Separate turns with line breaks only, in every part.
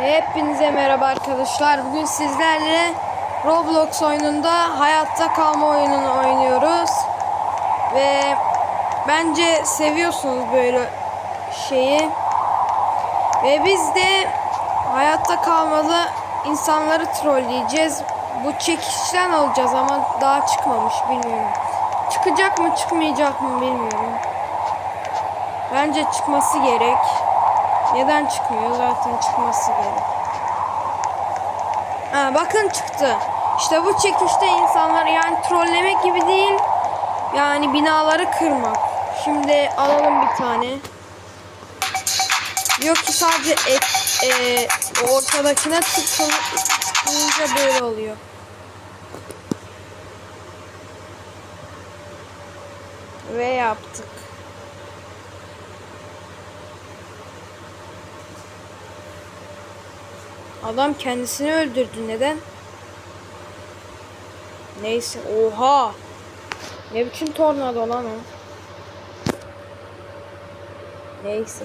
Hepinize merhaba arkadaşlar. Bugün sizlerle Roblox oyununda hayatta kalma oyununu oynuyoruz. Ve bence seviyorsunuz böyle şeyi. Ve biz de hayatta kalmalı insanları trolleyeceğiz. Bu çekişten alacağız ama daha çıkmamış bilmiyorum. Çıkacak mı çıkmayacak mı bilmiyorum. Bence çıkması gerek. Neden çıkmıyor? Zaten çıkması gerek. Ha, bakın çıktı. İşte bu çekişte insanlar yani trollemek gibi değil. Yani binaları kırmak. Şimdi alalım bir tane. Yok ki sadece et, e, ortadakine tıklayınca böyle oluyor. Ve yaptık. Adam kendisini öldürdü. Neden? Neyse. Oha. Ne biçim tornado lan o? Neyse.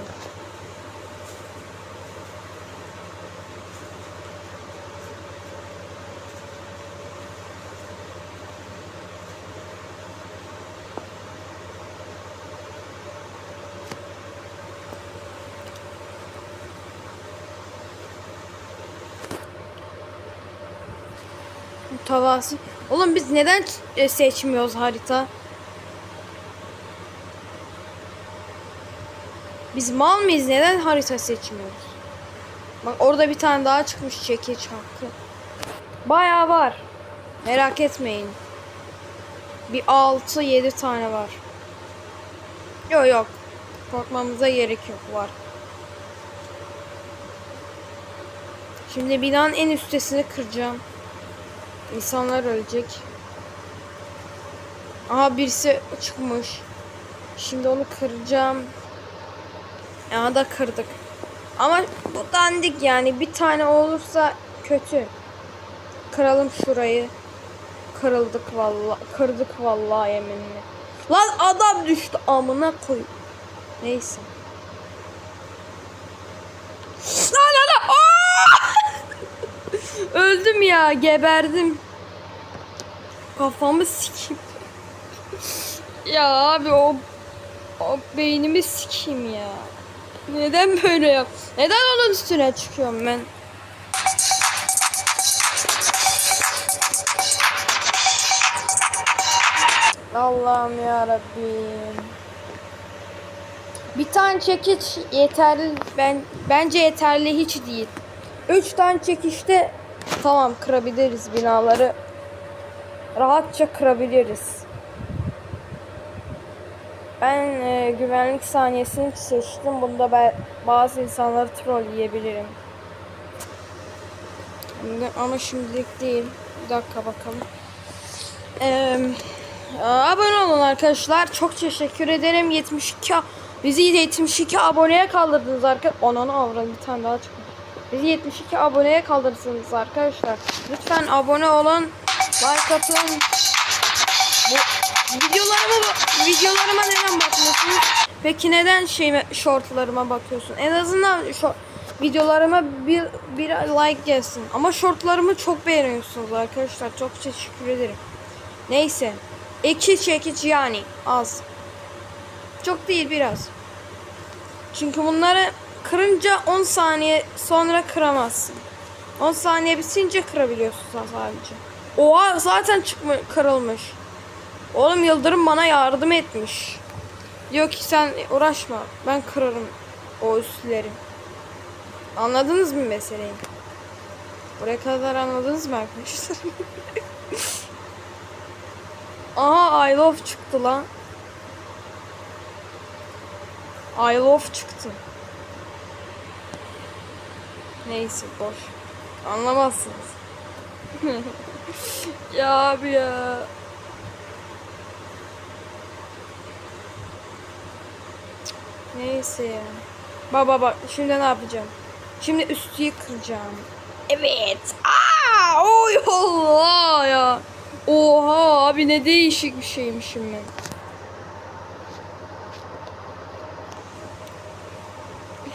Tavası. Oğlum biz neden e, seçmiyoruz harita? Biz mal mıyız? Neden harita seçmiyoruz? Bak orada bir tane daha çıkmış çekiç hakkı. Bayağı var. Merak etmeyin. Bir 6-7 tane var. Yok yok. Korkmamıza gerek yok. Var. Şimdi binanın en üstesini kıracağım. İnsanlar ölecek. Aha birisi çıkmış. Şimdi onu kıracağım. Ya da kırdık. Ama bu dandik yani bir tane olursa kötü. Kıralım şurayı. Kırıldık vallahi. Kırdık vallahi yeminle. Lan adam düştü amına koy. Neyse. Lan. Aa! Öldüm ya, geberdim. Kafamı sikeyim. ya abi o, o beynimi sikeyim ya. Neden böyle yap? Neden onun üstüne çıkıyorum ben? Allah'ım ya Rabbim. Bir tane çekiç yeterli ben bence yeterli hiç değil. Üç tane çekişte tamam kırabiliriz binaları. Rahatça kırabiliriz. Ben e, güvenlik saniyesini seçtim. Bunda ben bazı insanları trolleyebilirim. Şimdi- Ama şimdilik değil. Bir dakika bakalım. Eee abone olun arkadaşlar. Çok teşekkür ederim. 72 bizi 72 aboneye kaldırdınız arkadaşlar. Onanı avradım bir tane daha çıkmış. Bizi 72 aboneye kaldırırsınız arkadaşlar. Lütfen abone olun. Like atın. Bu videolarıma videolarıma neden bakmıyorsunuz? Peki neden şeyime shortlarıma bakıyorsun? En azından short, videolarıma bir bir like gelsin. Ama shortlarımı çok beğeniyorsunuz arkadaşlar. Çok teşekkür ederim. Neyse. İki çekiç yani az. Çok değil biraz. Çünkü bunları kırınca 10 saniye sonra kıramazsın. 10 saniye bitince kırabiliyorsun sadece. Oha zaten çıkma kırılmış. Oğlum Yıldırım bana yardım etmiş. Diyor ki sen uğraşma ben kırarım o üstleri. Anladınız mı meseleyi? Buraya kadar anladınız mı arkadaşlar? Aha I love çıktı lan. I love çıktı. Neyse boş. Anlamazsınız. ya abi ya. Neyse ya. Baba bak şimdi ne yapacağım? Şimdi üstüyü kıracağım. Evet. Aa, oy Allah ya. Oha abi ne değişik bir şeymişim ben.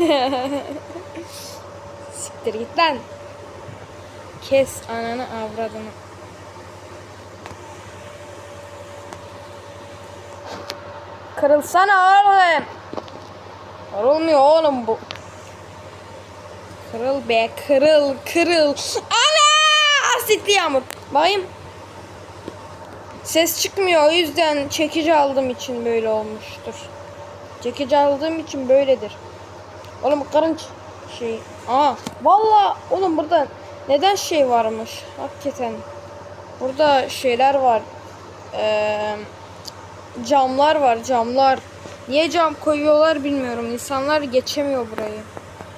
Siktir git lan. Kes ananı avradını. Kırılsana oğlum. Kırılmıyor oğlum bu. Kırıl be kırıl kırıl. Ana! Asitli yağmur. Bayım. Ses çıkmıyor o yüzden çekici aldığım için böyle olmuştur. Çekici aldığım için böyledir. Oğlum karınç şey. Aa valla oğlum burada neden şey varmış? Hakikaten. Burada şeyler var. Ee, camlar var camlar. Niye cam koyuyorlar bilmiyorum. İnsanlar geçemiyor burayı.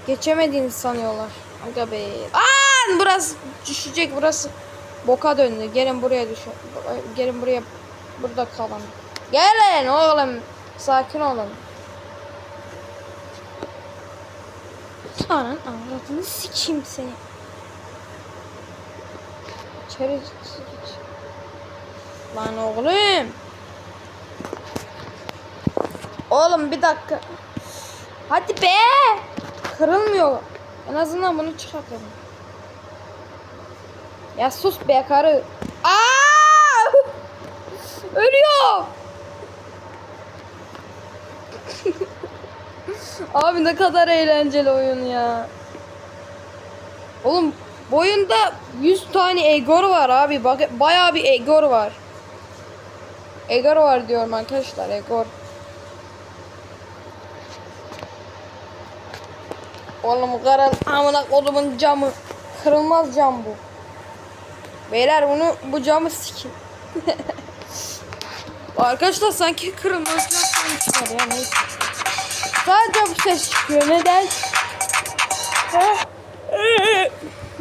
Geçemediğini sanıyorlar. Aga be. Aa burası düşecek burası. Boka döndü. Gelin buraya düş. Gelin buraya. Burada kalın. Gelin oğlum. Sakin olun. Anan avradını sikeyim seni. İçeri geç. Lan oğlum. Oğlum bir dakika. Hadi be. Kırılmıyor. En azından bunu çıkartalım. Ya sus be karı. Aa! Ölüyor. Abi ne kadar eğlenceli oyun ya. Oğlum bu oyunda 100 tane Egor var abi. Bak bayağı bir Egor var. Egor var diyorum arkadaşlar Egor. Oğlum kırıl amına kodumun camı. Kırılmaz cam bu. Beyler bunu bu camı sikin. Arkadaşlar sanki kırılmaz cam koymuşlar ya neyse. Sadece bu ses çıkıyor neden?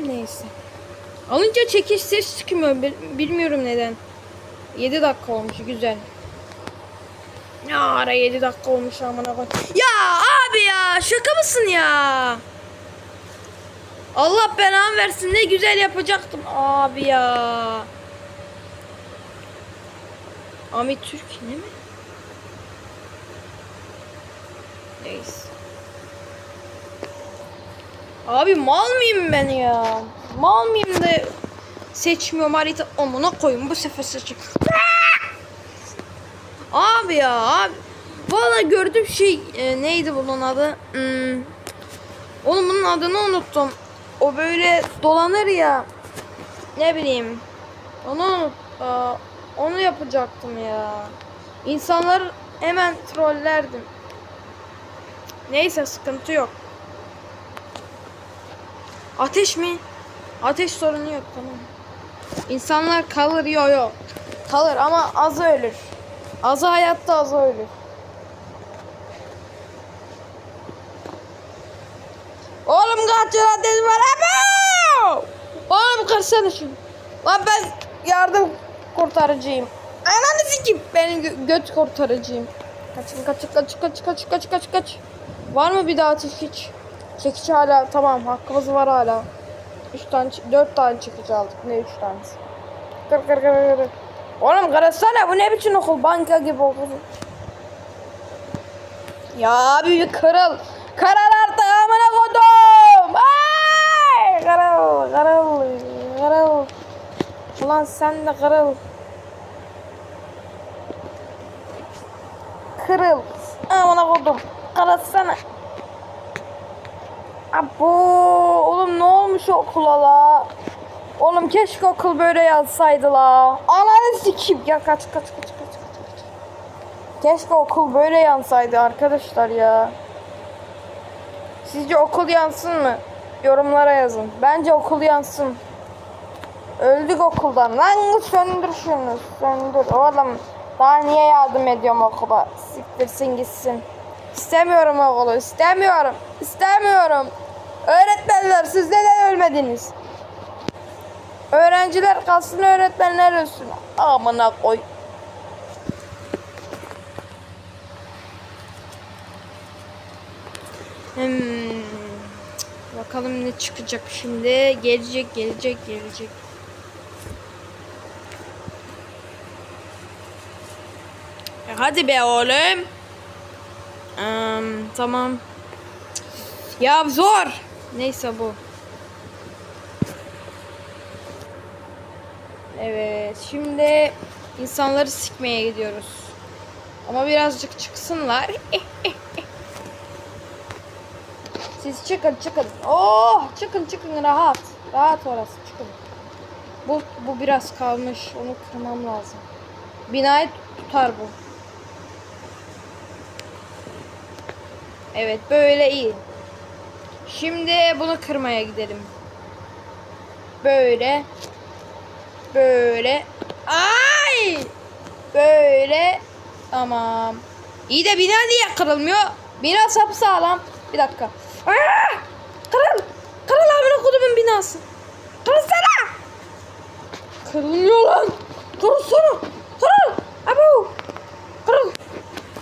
Neyse. Alınca çekiş ses çıkmıyor Bil- bilmiyorum neden. 7 dakika olmuş güzel. Ya ara 7 dakika olmuş amına koy. Ya abi ya şaka mısın ya? Allah belanı versin ne güzel yapacaktım abi ya. Ami Türk ne mi? Neyse. Abi mal mıyım ben ya? Mal mıyım da seçmiyorum harita. Amına koyun bu sefer seçim. Abi ya abi. Valla gördüğüm şey e, neydi bunun adı? Hmm. Oğlum bunun adını unuttum. O böyle dolanır ya. Ne bileyim. Onu unut. Aa, onu yapacaktım ya. İnsanlar hemen trollerdim. Neyse sıkıntı yok. Ateş mi? Ateş sorunu yok tamam. İnsanlar kalır yo yo. Kalır ama azı ölür. Azı hayatta azı ölür. Oğlum kaç yıl ateş var abi? Oğlum kırsana şunu. Lan ben yardım kurtarıcıyım. Ananı sikeyim. Benim gö- göt kurtarıcıyım. Kaçın kaç kaç kaç kaç kaç kaç kaç. Var mı bir daha ateş hiç? Çekiç hala tamam hakkımız var hala. 3 tane 4 tane çekici aldık. Ne 3 tanesi? Kır kır kır kır. Oğlum karasana bu ne biçim okul? Banka gibi okul. Ya abi bir kırıl. Kırıl artık amına kodum. Ay! Kırıl kırıl kırıl. Ulan sen de kırıl. Kırıl. Amına kodum. Kırılsana. Abo, oğlum ne olmuş okula la? Oğlum keşke okul böyle yazsaydı la. Ananı sikeyim. Ya kaç kaç kaç kaç kaç. Keşke okul böyle yansaydı arkadaşlar ya. Sizce okul yansın mı? Yorumlara yazın. Bence okul yansın. Öldük okuldan. Lan söndür şunu. Söndür. Oğlum daha niye yardım ediyorum okula? Siktirsin gitsin. İstemiyorum okulu. istemiyorum. İstemiyorum. Öğretmenler siz neden ölmediniz? Öğrenciler kalsın öğretmenler ölsün. Amına koy. Hmm. Bakalım ne çıkacak şimdi. Gelecek, gelecek, gelecek. E hadi be oğlum. Ee, tamam. Ya zor. Neyse bu. Evet. Şimdi insanları sikmeye gidiyoruz. Ama birazcık çıksınlar. Siz çıkın çıkın. Oh çıkın çıkın rahat. Rahat orası çıkın. Bu, bu biraz kalmış. Onu kırmam lazım. Binayı tutar bu. Evet böyle iyi. Şimdi bunu kırmaya gidelim. Böyle. Böyle. Ay! Böyle. Tamam. İyi de bina niye kırılmıyor? Bina sapsağlam. Bir dakika. Aa! Kırıl. Kırıl amına kodumun binası. Kırılsana. Kırılmıyor lan. Kırılsana. Kırıl. Abu. Kırıl.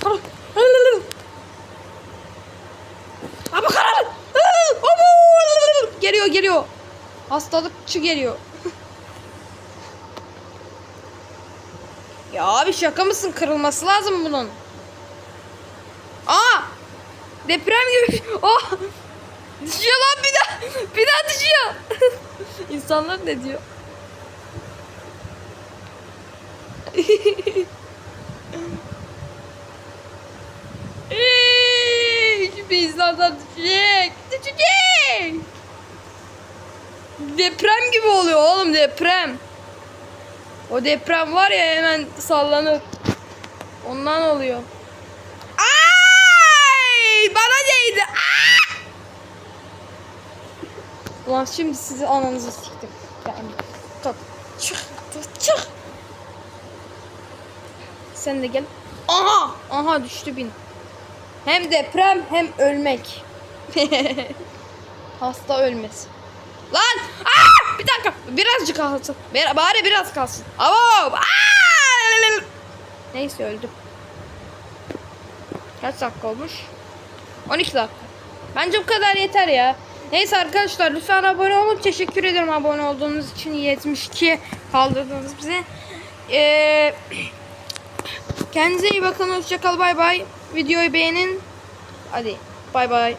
Kırıl. Kırıl. Abi kırıl. Abu. Geliyor. Hastalıkçı geliyor. ya abi şaka mısın? Kırılması lazım bunun. Aa! Deprem gibi. Oh! Düşüyor lan bir daha. Bir daha düşüyor. İnsanlar ne diyor? Eee, Şimdi insanlar düşecek. Düşecek. Deprem gibi oluyor oğlum deprem. O deprem var ya hemen sallanır. Ondan oluyor. Ay! Bana değdi. Aa! Ulan şimdi sizi ananızı siktim. Yani kalk. Çık. Çık. Sen de gel. Aha! Aha düştü bin. Hem deprem hem ölmek. Hasta ölmesi. Lan! Aa! Bir dakika. Birazcık kalsın. Bari biraz kalsın. Abo! Aa! Neyse öldüm. Kaç dakika olmuş? 12 dakika. Bence bu kadar yeter ya. Neyse arkadaşlar lütfen abone olun. Teşekkür ederim abone olduğunuz için. 72 kaldırdınız bize. Ee, kendinize iyi bakın. Hoşçakal. Bay bay. Videoyu beğenin. Hadi. Bay bay.